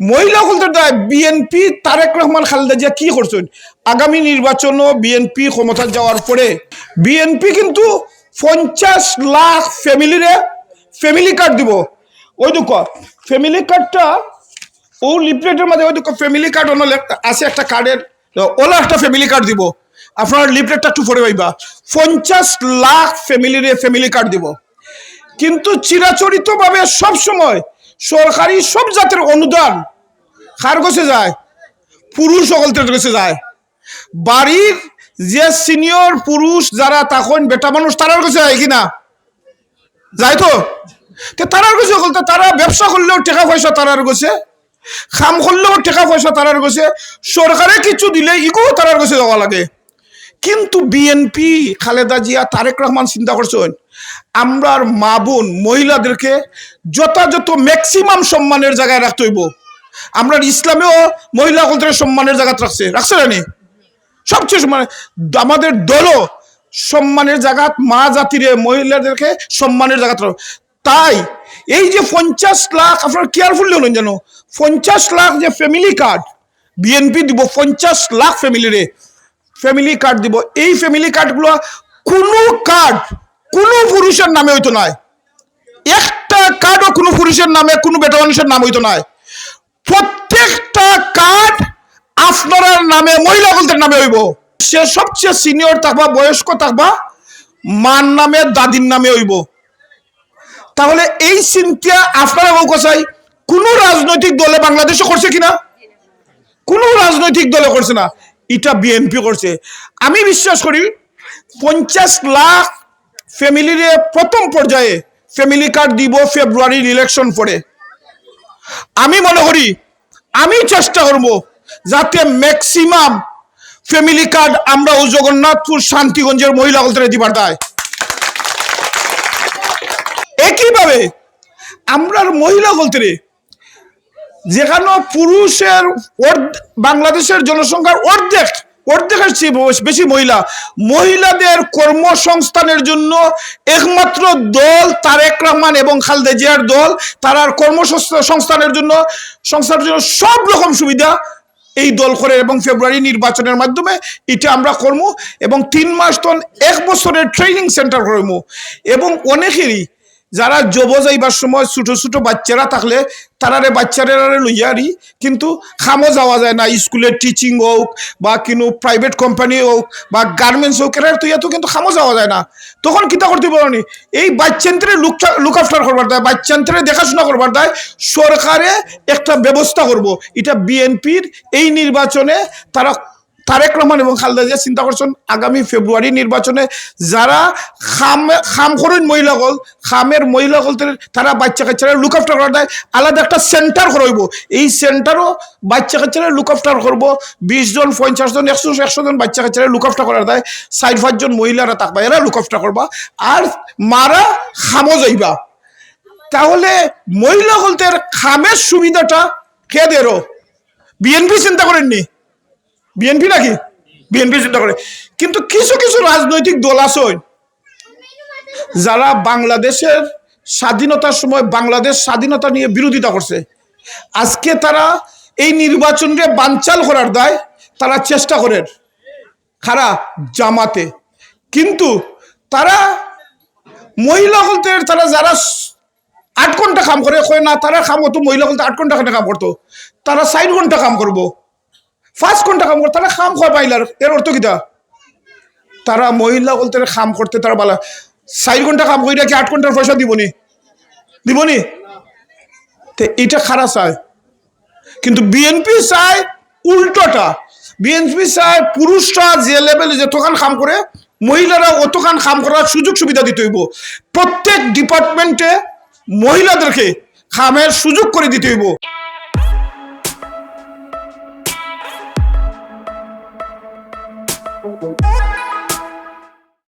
মহিলা দেয় বিএনপি তারেক রহমান খালেদা জিয়া কি করছেন আগামী নির্বাচনও বিএনপি ক্ষমতা যাওয়ার পরে বিএনপি কিন্তু পঞ্চাশ লাখ ফ্যামিলিরে ফ্যামিলি কার্ড দিব। ওই দুঃখ ফ্যামিলি কার্ডটা ও লিফলেটের মধ্যে ওই দুঃখ ফ্যামিলি কার্ড অন্য আছে একটা কার্ডের ওলা একটা ফ্যামিলি কার্ড দিব। আপনার লিফলেটটা একটু পরে পাইবা। পঞ্চাশ লাখ ফ্যামিলিরে ফ্যামিলি কার্ড দিব। কিন্তু চিরাচরিতভাবে সব সময় সরকারি সব জাতের অনুদান কার কাছে যায়? পুরুষ সকলদের কাছে যায়। বাড়ির যে সিনিয়র পুরুষ যারা তখন বেটা মানুষ তারার কাছে যায় কিনা? যায় তো? তারার কাছে বলতে তারা ব্যবসা করলেও টাকা পয়সা তারার কাছে খাম করলেও টাকা পয়সা তারার কাছে সরকারে কিছু দিলে ইগো তারার কাছে যাওয়া লাগে। কিন্তু বিএনপি খালেদা জিয়া, তারেক রহমান চিন্তা করছেন, আমরার মা বোন, মহিলাদেরকে যথাযথ ম্যাক্সিমাম সম্মানের জায়গায় রাখতে হইব। আমরা ইসলামেও মহিলা কলদের সম্মানের জায়গা রাখছে রাখছে না সবচেয়ে সম্মান আমাদের দলও সম্মানের জায়গা, মা জাতিরে মহিলাদেরকে সম্মানের জায়গা তাই এই যে পঞ্চাশ লাখ, আপনার কেয়ারফুল হলেন যেন, পঞ্চাশ লাখ যে ফ্যামিলি কার্ড বিএনপি দিব, পঞ্চাশ লাখ ফ্যামিলিরে ফ্যামিলি কার্ড দিব। এই ফ্যামিলি কার্ডগুলো কোনো কার্ড কোনো পুরুষের নামে হইতো নয় একটা কার্ডও কোনো পুরুষের নামে, কোনো বেটা মানুষের নাম হইতো নয় প্রত্যেকটা কার্ড আপনার নামে, মহিলা বলতে নামে হইব। সে সবচেয়ে সিনিয়র থাকবা, বয়স্ক থাকবা, মার নামে, দাদির নামে হইব। তাহলে এই চিন্তা আপনারা বউ কষাই কোন রাজনৈতিক দলে বাংলাদেশে করছে কিনা? কোন রাজনৈতিক দলে করছে না। এটা বিএনপি করছে। আমি বিশ্বাস করি, পঞ্চাশ লাখ ফ্যামিলির প্রথম পর্যায়ে ফ্যামিলি কার্ড দিব ফেব্রুয়ারির ইলেকশন পরে। আমি মনে করি, আমি চেষ্টা করব যাতে ম্যাক্সিমাম ফ্যামিলি কার্ড আমরা ও জগন্নাথপুর শান্তিগঞ্জের মহিলা হলতে দিবার দেয়। একইভাবে আমরার মহিলা বলতে যেখানে পুরুষের বাংলাদেশের জনসংখ্যার অর্ধেক, অর্ধেকের চেয়ে বেশি মহিলা। মহিলাদের কর্মসংস্থানের জন্য একমাত্র দল তারেক রহমান এবং খালেদা জিয়ার দল। তারার কর্মসংস্থানের জন্য, সংস্থার জন্য সব রকম সুবিধা এই দল করে এবং ফেব্রুয়ারি নির্বাচনের মাধ্যমে এটা আমরা করব এবং তিন মাস তন এক বছরের ট্রেনিং সেন্টার করব এবং অনেকেরই যারা জব যাইবার সময় ছোট ছোট বাচ্চারা থাকলে তারারে বাচ্চারা লইয়ারি কিন্তু খামো যাওয়া যায় না স্কুলের টিচিং হোক বা কোনো প্রাইভেট কোম্পানি হোক বা গার্মেন্টস হোক, এরা তো ইয়াতো কিন্তু খামো যাওয়া যায় না। তখন কিতা করতে পারি এই বাচ্চান্তরে লুক আফটার করবার দেয়, বাচ্চান্তরে দেখাশোনা করবার দেয়, সরকারে একটা ব্যবস্থা করব। এটা বিএনপির এই নির্বাচনে তারা তারেক রহমান এবং খালেদা জিয়া চিন্তা করছেন আগামী ফেব্রুয়ারি নির্বাচনে যারা খাম খাম করেন মহিলাগল খামের মহিলা মহিলাগল তারা বাচ্চা কাচ্চারা লুক আফটার করা দেয় আলাদা একটা সেন্টার করব এই সেন্টারও বাচ্চা কাচ্চারা লুক আফটার করব। বিশ জন, পঞ্চাশ জন, একশো একশো জন বাচ্চা কাচ্চারা লুক আফটার করা দেয় ষাট পাঁচজন মহিলারা থাকবা এরা লুক আফটার করবা। আর মারা খামো যাইবা তাহলে মহিলা বলতে খামের সুবিধাটা কে দেরো? বিএনপি চিন্তা করেননি? বিএনপি নাকি? বিএনপি চিন্তা করে। কিন্তু কিছু কিছু রাজনৈতিক দল আছে যারা বাংলাদেশের স্বাধীনতার সময় বাংলাদেশ স্বাধীনতা নিয়ে বিরোধিতা করছে। আজকে তারা এই নির্বাচনকে বানচাল করার দায় তারা চেষ্টা করেন খারা জামাতে। কিন্তু তারা মহিলা বলতে তারা যারা আট ঘণ্টা কাম করে, কয় না, তারা কাম করতো মহিলা বলতে আট ঘণ্টা কাম করতো। তারা ষাট ঘণ্টা কাম করব। পাঁচ ঘণ্টা কাম করে তারা খাম খাওয়া পাইলার। এর অর্থ কিটা তারা মহিলা বলতে খাম করতে, তারা বলা। চার ঘণ্টা কাম করি কি আট ঘণ্টার পয়সা দিবনি? দিবনি? তো এটা খারাপ চায় কিন্তু বিএনপি চায় উল্টোটা। বিএনপি চায় পুরুষরা যে লেভেলে যতখান কাম করে, মহিলারা অতখান কাম করার সুযোগ সুবিধা দিতে হইব। প্রত্যেক ডিপার্টমেন্টে মহিলাদেরকে খামের সুযোগ করে দিতে হইব।